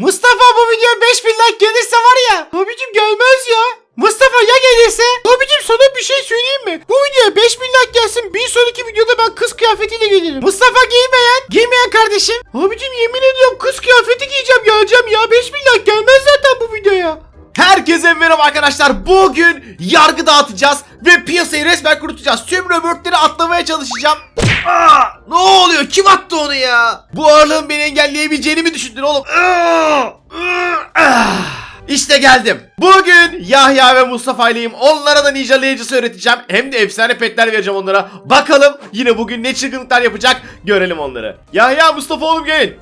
Mustafa bu video 5000 like gelirse var ya. Abicim gelmez ya. Mustafa ya gelirse? Abicim sana bir şey söyleyeyim mi? Bu videoya 5000 like gelsin. Bir sonraki videoda ben kız kıyafetiyle gelirim. Mustafa giymeyen, giymeyen kardeşim. Abicim yemin ediyorum kız kıyafeti giyeceğim geleceğim ya. 5000 like gelmez zaten bu videoya. Herkese merhaba arkadaşlar. Bugün yargı dağıtacağız ve piyasayı resmen kurutacağız. Tüm röbörtleri atlamaya çalışacağım. Aa, ne oluyor? Kim attı onu ya? Bu ağırlığın beni engelleyebileceğini mi düşündün oğlum? İşte geldim. Bugün Yahya ve Mustafa ileyim. Onlara da ninja layıcısı öğreteceğim. Hem de efsane petler vereceğim onlara. Bakalım yine bugün ne çılgınlıklar yapacak. Görelim onları. Yahya Mustafa oğlum gelin.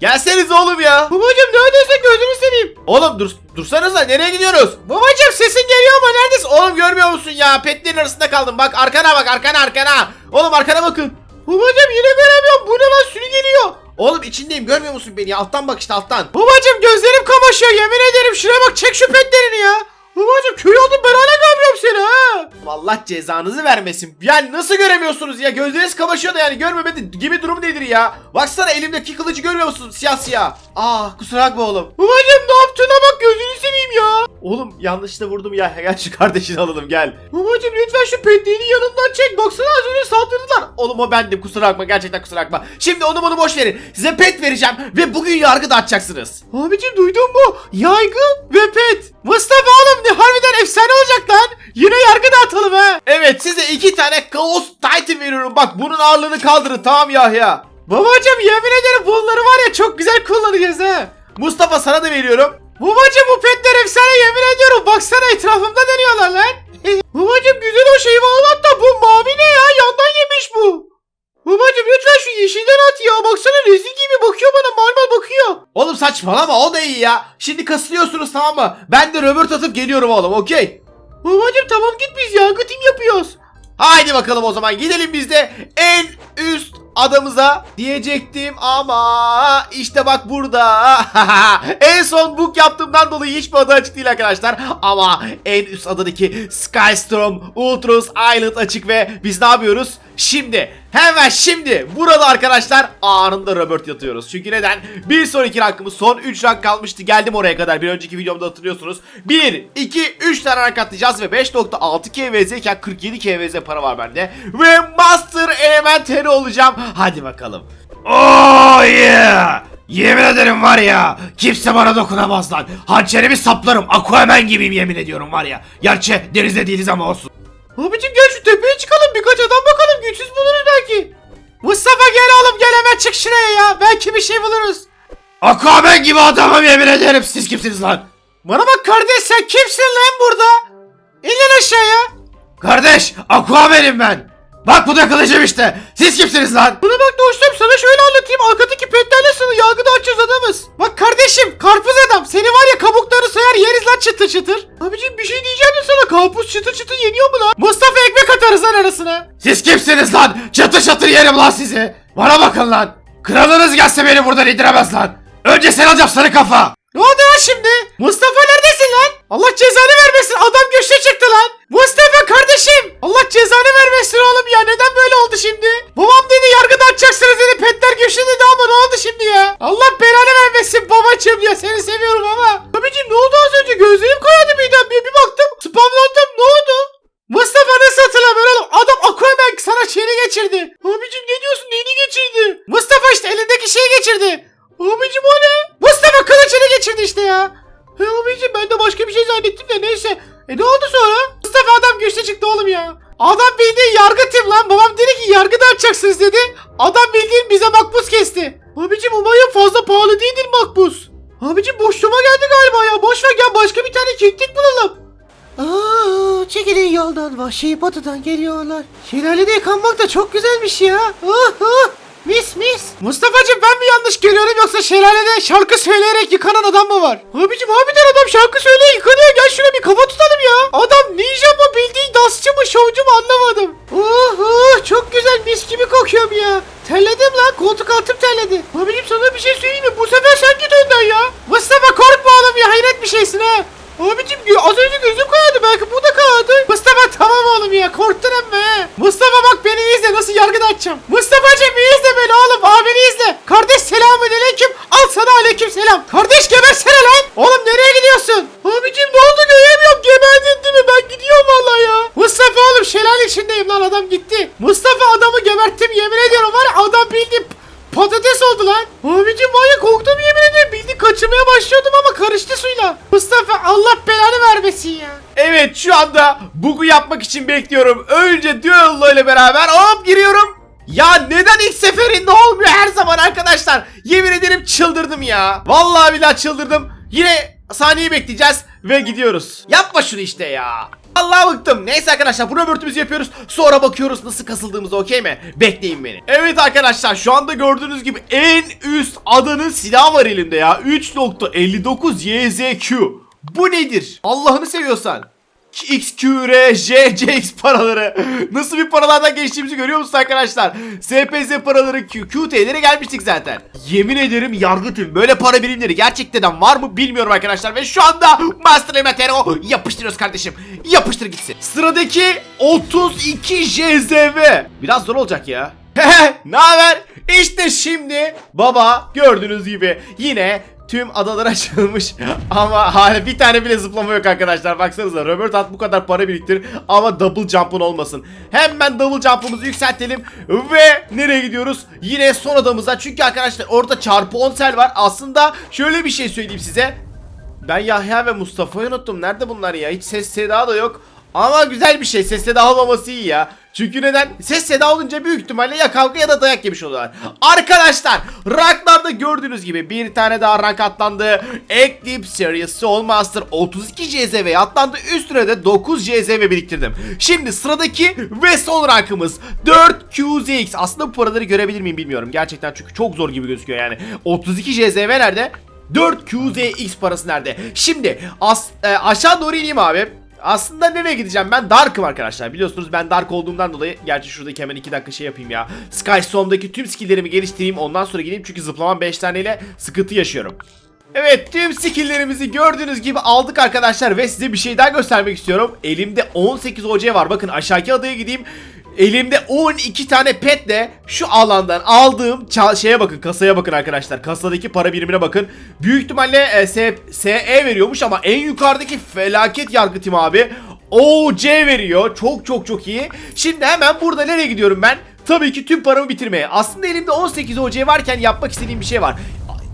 Gelseniz oğlum ya. Babacım neredesin gözünü seveyim. Oğlum dur dursanıza nereye gidiyoruz? Babacım sesin geliyor ama neredesin? Oğlum görmüyor musun ya? Petlerin arasında kaldım. Bak arkana bak arkana arkana. Oğlum arkana bakın. Babacım yine göremiyorum. Bu ne lan sürü geliyor. Oğlum içindeyim görmüyor musun beni? Alttan bak işte alttan. Babacım gözlerim kamaşıyor yemin ederim. Şuraya bak çek şu petlerini ya. Babacım köy oldum ben hala görmüyorum seni ha. Allah cezanızı vermesin. Yani nasıl göremiyorsunuz ya? Gözleriniz kamaşıyor da yani görmemedi gibi durum nedir ya? Baksana elimdeki kılıcı görmüyor musun? Siyah siyah. Ah kusura bakma oğlum. Babacım yaptığına bak gözünü seveyim ya. Oğlum yanlışlıkla vurdum ya. Gel şu kardeşini alalım gel. Babacım lütfen şu petliğini yanından çek. Baksana az önce saldırdılar. Oğlum o bendim kusura bakma gerçekten kusura bakma. Şimdi onu bunu boş verin. Size pet vereceğim ve bugün yargı dağıtacaksınız. Abicim duydun mu? Yaygı ve pet. Mustafa oğlum ne harbiden efsane olacak lan. Yine yargı dağıtalım ha. Evet size iki tane Chaos Titan veriyorum. Bak bunun ağırlığını kaldırın tamam Yahya. Babacım yemin ederim bunları var ya çok güzel kullanacağız ha. Mustafa sana da veriyorum. Babacım bu petler efsane yemin ediyorum. Baksana etrafımda dönüyorlar lan. Babacım güzel o şey var hatta bu mavi ne ya? Yandan yemiş bu. Babacım lütfen şu yeşilden at ya. Baksana rezil gibi bakıyor bana mal mal bakıyor. Oğlum saçmalama o da iyi ya. Şimdi kasılıyorsunuz tamam mı? Ben de röbört atıp geliyorum oğlum okey. Babacım tamam git biz yargı tim yapıyoruz. Haydi bakalım o zaman gidelim biz de en üst adamıza diyecektim ama işte bak burada. en son book yaptığımdan dolayı hiçbir adı açık değil arkadaşlar. Ama en üst adadaki Skystorm Ultros Island açık ve biz ne yapıyoruz? Şimdi hemen şimdi burada arkadaşlar anında Robert yatıyoruz. Çünkü neden? Bir sonraki rankımız son 3 rank kalmıştı. Geldim oraya kadar bir önceki videomda hatırlıyorsunuz. 1, 2, 3 tane rank atlayacağız ve 5.6 KVZ iken 47 KVZ para var bende. Ve Master Elementary olacağım. Hadi bakalım. Oh yeah! Yemin ederim var ya kimse bana dokunamaz lan. Hançerimi saplarım. Aquaman gibiyim yemin ediyorum var ya. Gerçi denizde değiliz ama olsun. Abicim gel şu tepeye çıkalım birkaç adam bakalım güçsüz buluruz belki. Mustafa gel oğlum gel hemen çık şuraya ya. Belki bir şey buluruz. Aquaman gibi adamım yemin ederim. Siz kimsiniz lan? Bana bak kardeş sen kimsin lan burada? İn lan aşağıya. Kardeş Aquaman'im ben. Bak bu da kılıcım işte. Siz kimsiniz lan? Buna bak dostum sana şöyle anlatayım arkadaki petlerle sana yargıda açacağız adamız. Bak kardeşim karpuz adam seni var ya kabukları soyar yeriz lan çıtır çıtır. Abicim bir şey diyeceğim de sana karpuz çıtır çıtır yeniyor mu lan? Mustafa ekmek atarız lan arasına. Siz kimsiniz lan? Çatır çatır yerim lan sizi. Bana bakın lan. Kralınız gelse beni buradan indiremez lan. Önce sen alacağım sarı kafa. Ne oldu lan şimdi? Mustafa neredesin lan? Allah cezanı vermesin adam göçe çıktı lan. Mustafa kardeşim. Allah cezanı vermesin oğlum ya neden böyle oldu şimdi? Babam dedi yargıda açacaksınız dedi petler göçe dedi ama ne oldu şimdi ya? Allah belanı vermesin babacım ya seni seviyorum ama. Abicim ne oldu E ne oldu sonra? Mustafa adam güçlü çıktı oğlum ya. Adam bildiğin yargı tim lan. Babam dedi ki yargı da açacaksınız dedi. Adam bildiğin bize makbuz kesti. Abicim umarım fazla pahalı değildir makbuz. Abicim boşluğuma geldi galiba ya. Boş gel başka bir tane keklik bulalım. Aa, çekilin yoldan vahşi batıdan geliyorlar. Şelalede yıkanmak da çok güzelmiş ya. Ah, ah. Mis mis. Mustafa'cığım ben mi yanlış görüyorum yoksa şelalede şarkı söyleyerek yıkanan adam mı var? Abicim harbiden adam şarkı söyleyerek yıkanıyor. Gel şuna bir kafa tutalım ya. Adam ninja mı bildiğin dansçı mı şovcu mu anlamadım. Oh oh çok güzel mis gibi kokuyorum ya. Terledim lan koltuk altım terledi. Abicim sana bir şey söyleyeyim mi? Bu sefer sen git önden ya. Mustafa korkma oğlum ya hayret bir şeysin ha. Abicim gö- az önce gözüm kaydı belki bu da kaydı. Mustafa tamam oğlum ya korktun ama he. Mustafa bak beni izle nasıl yargıda açacağım. Mustafa'cım iyi izle beni oğlum abini izle. Kardeş selamun aleyküm al sana aleyküm selam. Kardeş gebersene lan. Oğlum nereye gidiyorsun? Abicim ne oldu göremiyorum. Geberdin değil mi? Ben gidiyorum valla ya. Mustafa oğlum şelale içindeyim lan adam gitti. Mustafa adamı geberttim yemin ediyorum var ya adam bildi patates oldu lan. Abicim var ya korktum yemin ederim. Bildi kaçırmaya başlıyordum ama karıştı suyla. Mustafa Allah belanı vermesin ya. Evet şu anda bug'u yapmak için bekliyorum. Önce Duello ile beraber hop giriyorum. Ya neden ilk seferinde olmuyor her zaman arkadaşlar? Yemin ederim çıldırdım ya. Vallahi billahi çıldırdım. Yine saniye bekleyeceğiz ve gidiyoruz. Yapma şunu işte ya. Allah bıktım. Neyse arkadaşlar bu röportumuzu yapıyoruz. Sonra bakıyoruz nasıl kasıldığımızda okey mi? Bekleyin beni. Evet arkadaşlar şu anda gördüğünüz gibi en üst adanın silahı var elimde ya. 3.59 YZQ. Bu nedir? Allah'ını seviyorsan. X, Q, R, J, CX paraları. Nasıl bir paralardan geçtiğimizi görüyor musunuz arkadaşlar? SPZ paraları Q, QT'lere gelmiştik zaten. Yemin ederim yargıtım böyle para birimleri gerçekten var mı bilmiyorum arkadaşlar. Ve şu anda Master Elementero yapıştırıyoruz kardeşim. Yapıştır gitsin. Sıradaki 32 JZV. Biraz zor olacak ya. ne haber? İşte şimdi baba gördüğünüz gibi yine tüm adalar açılmış. Ama hala bir tane bile zıplama yok arkadaşlar. Baksanıza Robert at bu kadar para biriktir ama double jump'ın olmasın. Hemen double jump'ımızı yükseltelim ve nereye gidiyoruz? Yine son adamıza. Çünkü arkadaşlar orada çarpı 10 sel var. Aslında şöyle bir şey söyleyeyim size. Ben Yahya ve Mustafa'yı unuttum. Nerede bunlar ya? Hiç ses seda da yok ama güzel bir şey ses seda olmaması iyi ya çünkü neden? Ses seda olunca büyük ihtimalle ya kavga ya da dayak yemiş oluyorlar. Arkadaşlar ranklarda gördüğünüz gibi bir tane daha rank atlandı. Eclipse Series Soul Master 32 CZV atlandı. Üstüne de 9 CZV biriktirdim. Şimdi sıradaki ve son rankımız 4 QZX. Aslında bu paraları görebilir miyim bilmiyorum. Gerçekten çünkü çok zor gibi gözüküyor yani. 32 CZV nerede? 4 QZX parası nerede? Şimdi as, e, aşağı doğru ineyim abi. Aslında nereye gideceğim? Ben Dark'ım arkadaşlar. Biliyorsunuz ben Dark olduğumdan dolayı Gerçi şuradaki hemen 2 dakika şey yapayım ya. Skystorm'daki tüm skilllerimi geliştireyim ondan sonra gideyim çünkü zıplamam 5 taneyle sıkıntı yaşıyorum. Evet tüm skilllerimizi gördüğünüz gibi aldık arkadaşlar ve size bir şey daha göstermek istiyorum. Elimde 18 OC var. Bakın aşağıki adaya gideyim Elimde 12 tane petle şu alandan aldığım şeye bakın kasaya bakın arkadaşlar. Kasadaki para birimine bakın. Büyük ihtimalle e, S- SE veriyormuş ama en yukarıdaki felaket yargıtım abi OC veriyor. Çok çok çok iyi. Şimdi hemen burada nereye gidiyorum ben? Tabii ki tüm paramı bitirmeye. Aslında elimde 18 OC varken yapmak istediğim bir şey var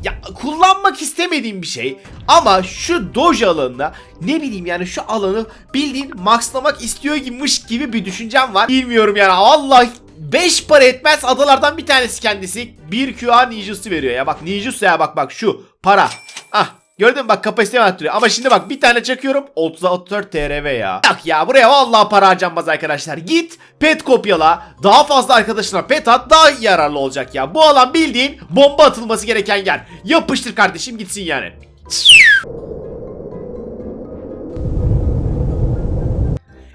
ya kullanmak istemediğim bir şey ama şu doge alanında ne bileyim yani şu alanı bildiğin maxlamak istiyor gibiymiş gibi bir düşüncem var. Bilmiyorum yani vallahi 5 para etmez adalardan bir tanesi kendisi. 1 QA ninjası veriyor ya bak ninjası ya bak bak şu para. Ah Gördün mü bak kapasitemi arttırıyor ama şimdi bak bir tane çakıyorum 34 TRV ya. Bak ya buraya vallahi para harcanmaz arkadaşlar. Git pet kopyala daha fazla arkadaşına pet at daha yararlı olacak ya. Bu alan bildiğin bomba atılması gereken yer. Yapıştır kardeşim gitsin yani.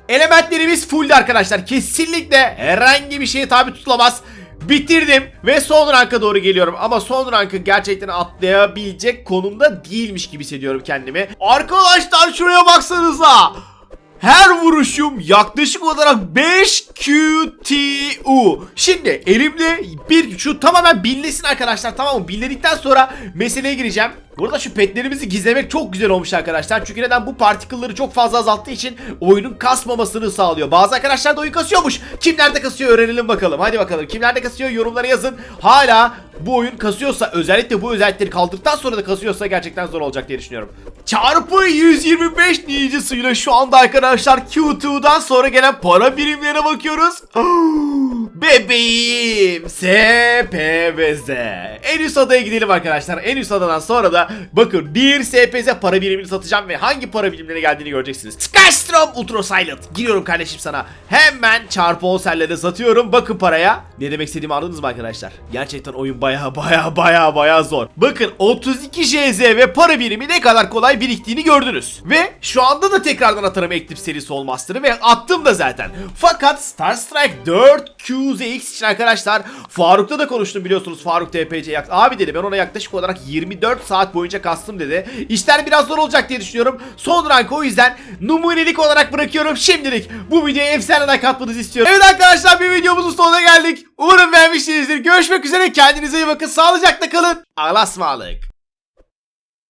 Elementlerimiz full arkadaşlar. Kesinlikle herhangi bir şeye tabi tutulamaz. Bitirdim ve son ranka doğru geliyorum ama son rankı gerçekten atlayabilecek konumda değilmiş gibi hissediyorum kendimi. Arkadaşlar şuraya baksanıza. Her vuruşum yaklaşık olarak 5 QTU. Şimdi elimde bir şu tamamen binlesin arkadaşlar tamam mı? Binledikten sonra meseleye gireceğim. Burada şu petlerimizi gizlemek çok güzel olmuş arkadaşlar. Çünkü neden bu particle'ları çok fazla azalttığı için oyunun kasmamasını sağlıyor. Bazı arkadaşlar da oyun kasıyormuş. Kimlerde kasıyor öğrenelim bakalım. Hadi bakalım kimlerde kasıyor yorumlara yazın. Hala bu oyun kasıyorsa özellikle bu özellikleri kaldırdıktan sonra da kasıyorsa gerçekten zor olacak diye düşünüyorum. Çarpı 125 ninjasıyla şu anda arkadaşlar Q2'dan sonra gelen para birimlerine bakıyoruz. Bebeğim. SPVZ En üst adaya gidelim arkadaşlar. En üst adadan sonra da bakın bir SPZ para birimini satacağım ve hangi para birimlerine geldiğini göreceksiniz. Skystrom Ultra Silent. Giriyorum kardeşim sana. Hemen çarpı 10 sellere satıyorum. Bakın paraya. Ne demek istediğimi anladınız mı arkadaşlar? Gerçekten oyun baya baya baya baya zor. Bakın 32 JZ ve para birimi ne kadar kolay biriktiğini gördünüz. Ve şu anda da tekrardan atarım Eclipse serisi olmazları ve attım da zaten. Fakat Star Strike 4 QZX için arkadaşlar Faruk'ta da konuştum biliyorsunuz Faruk TPC abi dedi ben ona yaklaşık olarak 24 saat boyunca kastım dedi. İşler biraz zor olacak diye düşünüyorum. Son rank o yüzden numunelik olarak bırakıyorum. Şimdilik Bu videoya efsane like atmanızı istiyorum. Evet arkadaşlar bir videomuzun sonuna geldik. Umarım beğenmişsinizdir. Görüşmek üzere. Kendinize iyi bakın. Sağlıcakla kalın. Allah'a ısmarladık